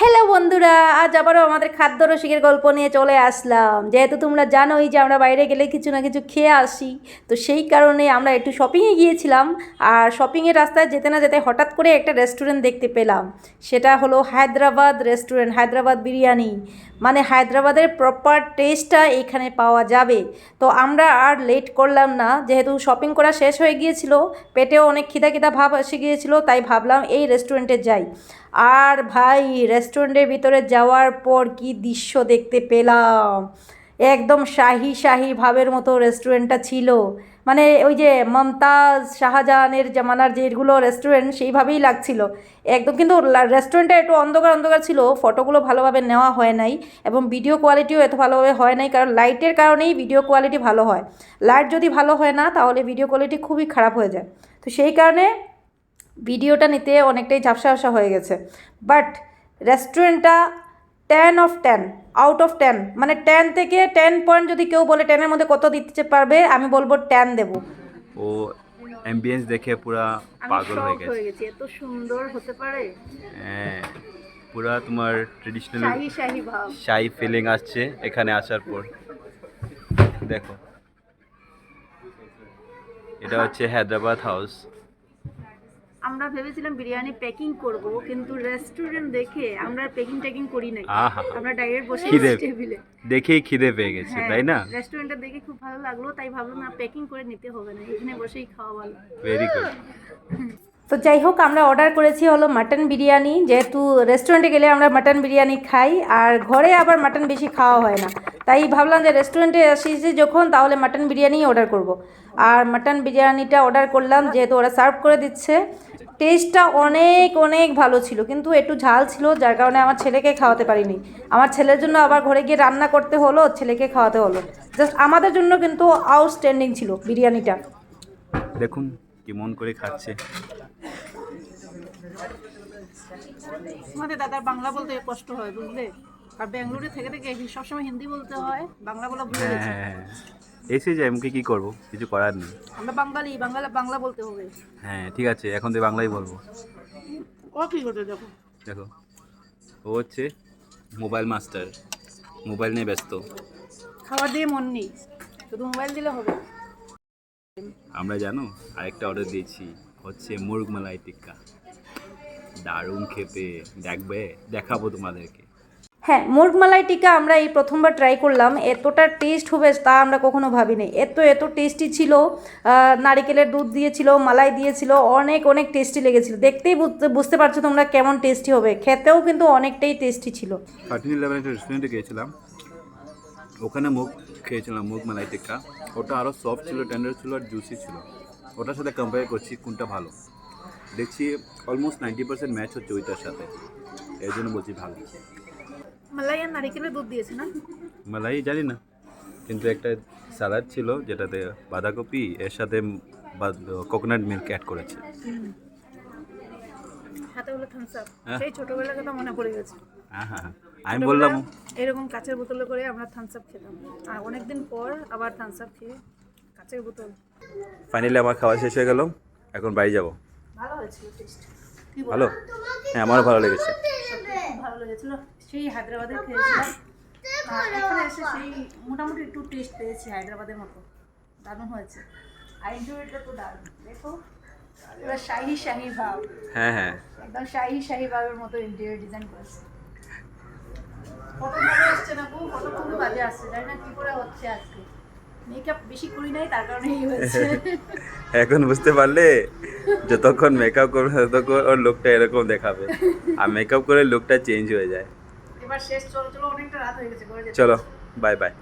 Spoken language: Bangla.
হ্যালো বন্ধুরা, আজ আবারও আমাদের খাদ্য রসিকের গল্প নিয়ে চলে আসলাম। যেহেতু তোমরা জানোই যে আমরা বাইরে গেলে কিছু না কিছু খেয়ে আসি, তো সেই কারণে আমরা একটু শপিংয়ে গিয়েছিলাম আর শপিংয়ের রাস্তায় যেতে না যেতে হঠাৎ করে একটা রেস্টুরেন্ট দেখতে পেলাম। সেটা হলো হায়দ্রাবাদ রেস্টুরেন্ট হায়দ্রাবাদ বিরিয়ানি। মানে হায়দ্রাবাদের প্রপার টেস্টটা এখানে পাওয়া যাবে। তো আমরা আর লেট করলাম না, যেহেতু শপিং করা শেষ হয়ে গিয়েছিল, পেটেও অনেক খিদা খিদা ভাব এসে গিয়েছিল, তাই ভাবলাম এই রেস্টুরেন্টে যাই। আর ভাই রেস্টুরেন্টের ভিতরে যাওয়ার পর কি দৃশ্য দেখতে পেলাম? একদম শাহি শাহি ভাবের মতো রেস্টুরেন্টটা ছিল। মানে ওই যে মমতাজ শাহজাহানের জামানার যেগুলো রেস্টুরেন্ট সেইভাবেই লাগছিল। একদম কিন্তু রেস্টুরেন্টটা একটু অন্ধকার অন্ধকার ছিল। ফটোগুলো ভালোভাবে নেওয়া হয় নাই এবং ভিডিও কোয়ালিটিও এত ভালোভাবে হয় নাই কারণ লাইটের কারণেই ভিডিও কোয়ালিটি ভালো হয়। লাইট যদি ভালো হয় না তাহলে ভিডিও কোয়ালিটি খুবই খারাপ হয়ে যায়। তো সেই কারণে ভিডিওটা নিতে অনেকটাই ঝাপসা ঝাপসা হয়ে গেছে। বাট রেস্টুরেন্টটা ten of ten out of ten মানে টেন থেকে টেন পয়েন্ট যদি কেউ বলে টেনের মধ্যে কত দিতে পারবে আমি বলব টেন দেবো। ও অ্যাম্বিয়েন্স দেখে পুরা পাগল হয়ে গেছে। গেছি এত সুন্দর হতে পারে? হ্যাঁ পুরা তোমার ট্রেডিশনাল শাহি শাহি ভাব। শাই ফিলিং আসছে এখানে আসার পর। দেখো। এটা হচ্ছে হায়দ্রাবাদ হাউস আমরা ভেবেছিলাম বিরিয়ানি প্যাকিং করব কিন্তু রেস্টুরেন্ট দেখে আমরা প্যাকিং ট্যাকিং করি নাই। আমরা ডাইরেক্ট বসে খিদে টেবিলে দেখেই খিদে পেয়ে গেছে হ্যাঁ। তাই না? রেস্টুরেন্টটা দেখে খুব ভালো লাগল তাই ভাবলাম না প্যাকিং করে নিতে হবে না এখানে বসেই খাওয়া ভালো। ভেরি গুড তো যাই হোক আমরা অর্ডার করেছি হলো মাটন বিরিয়ানি যেহেতু রেস্টুরেন্টে গেলে আমরা মাটন বিরিয়ানি খাই আর ঘরে আবার মাটন বেশি খাওয়া হয় না। তাই ভাবলাম যে রেস্টুরেন্টে এসেছি যখন তাহলে মাটন বিরিয়ানি অর্ডার করব। আর মাটন বিরিয়ানিটা অর্ডার করলাম যেহেতু ওরা সার্ভ করে দিচ্ছে। টেস্টটা অনেক অনেক ভালো ছিল কিন্তু একটু ঝাল ছিল যার কারণে আমার ছেলেকে খাওয়াতে পারিনি। আমার ছেলের জন্য আবার ঘরে গিয়ে রান্না করতে হলো ছেলেকে খাওয়াতে হলো। জাস্ট আমাদের জন্য কিন্তু আউটস্ট্যান্ডিং ছিল বিরিয়ানিটা। দেখুন কি মন করে খাচ্ছে। আমাদের দাদার বাংলা বলতে কষ্ট হয় বুঝলে? আর ব্যাঙ্গালোরে থেকে থেকে সবসময় হিন্দি বলতে হয় বাংলা বলা ভুলে হ্যাঁ গেছি। হ্যাঁ হ্যাঁ। এসে যাই আমাকে কি করব? কিছু করার নেই। আমরা বাঙালি বাংলা বাংলা বলতে হবে। হ্যাঁ ঠিক আছে এখন তো বাংলাই বলব। ও কি করতে দেখো? দেখো ও হচ্ছে মোবাইল মাস্টার মোবাইল নিয়ে ব্যস্ত। খাবার দিয়ে মন নেই শুধু মোবাইল দিলে হবে। আমরা জানো আরেকটা অর্ডার দিয়েছি হচ্ছে মুরগ মালাই টিক্কা। দারুণ খেতে দেখবে দেখাবো তোমাদেরকে। হ্যাঁ মুরগ মালাই টিকা আমরা এই প্রথমবার ট্রাই করলাম। এতটা টেস্ট হবে তা আমরা কখনো ভাবিনি। এত এত টেস্টি ছিল নারিকেলের দুধ দিয়েছিল, মালাই দিয়েছিল, অনেক অনেক টেস্টি লেগেছিল। দেখতেই বুঝতে পারছ তোমরা কেমন টেস্টি হবে। খেতেও কিন্তু অনেকটাই টেস্টি ছিল। রেস্টুরেন্টে গিয়েছিলাম। ওখানে মুগ খেয়েছিলাম, মুগ মালাই টিক্কা ওটা আরও সফট ছিল টেন্ডার ছিল আর জুসি ছিল। ওটার সাথে কম্পেয়ার করছি কোনটা ভালো। দেখছি অলমোস্ট নাইনটি পার্সেন্ট ম্যাচ হচ্ছে ওইটার সাথে। এই জন্য বলছি ভালো। মালাই আর নারিকেলের দুধ দিয়েছে না? মালাই জানি না। কিন্তু একটা স্যালাড ছিল যেটাতে বাঁধাকপি এর সাথে কোকোনাট মিল্ক অ্যাড করেছে। হাতে হলো থামস আপ। সেই ছোটবেলার কথা মনে পড়ে গেছে। হ্যাঁ। আমি বললাম এরকম কাচের বোতলে করে আমরা থামস আপ খেতাম। আর অনেকদিন পর আবার থামস আপ খেয়ে কাচের বোতল। ফাইনালি আমার খাওয়া শেষ হয়ে গেল। এখন বাড়ি যাব। ভালো হয়েছিল ভালো? হ্যাঁ আমারও ভালো লেগেছে। ভালো লেগেছিল। সেই হায়দ্রাবাদে খেয়েছিলাম। এখানে এসে সেই মোটামুটি একটু টেস্ট পেয়েছি হায়দ্রাবাদের মতো। দারুণ হয়েছে। আর ইন্টারভিউটা তো দারুণ। দেখো পুরো শাহি শাহি ভাব। হ্যাঁ হ্যাঁ। একদম শাহি শাহি ভাবের মতো ইন্টেরিয়র ডিজাইন করেছে। কত ভালো আসছে না খুব কত খুবই বাজে আসছে। জানি না কি করে হচ্ছে আজকে। মেকআপ বেশি করি নাই তার কারণে এই হয়েছে। এখন বুঝতে পারলে যতক্ষণ মেকআপ করবে ততক্ষণ ওর লুকটা এরকম দেখাবে। আর মেকআপ করে লুকটা চেঞ্জ হয়ে যায়। এবার শেষ চলো চলো অনেকটা রাত হয়ে গেছে চলো বাই বাই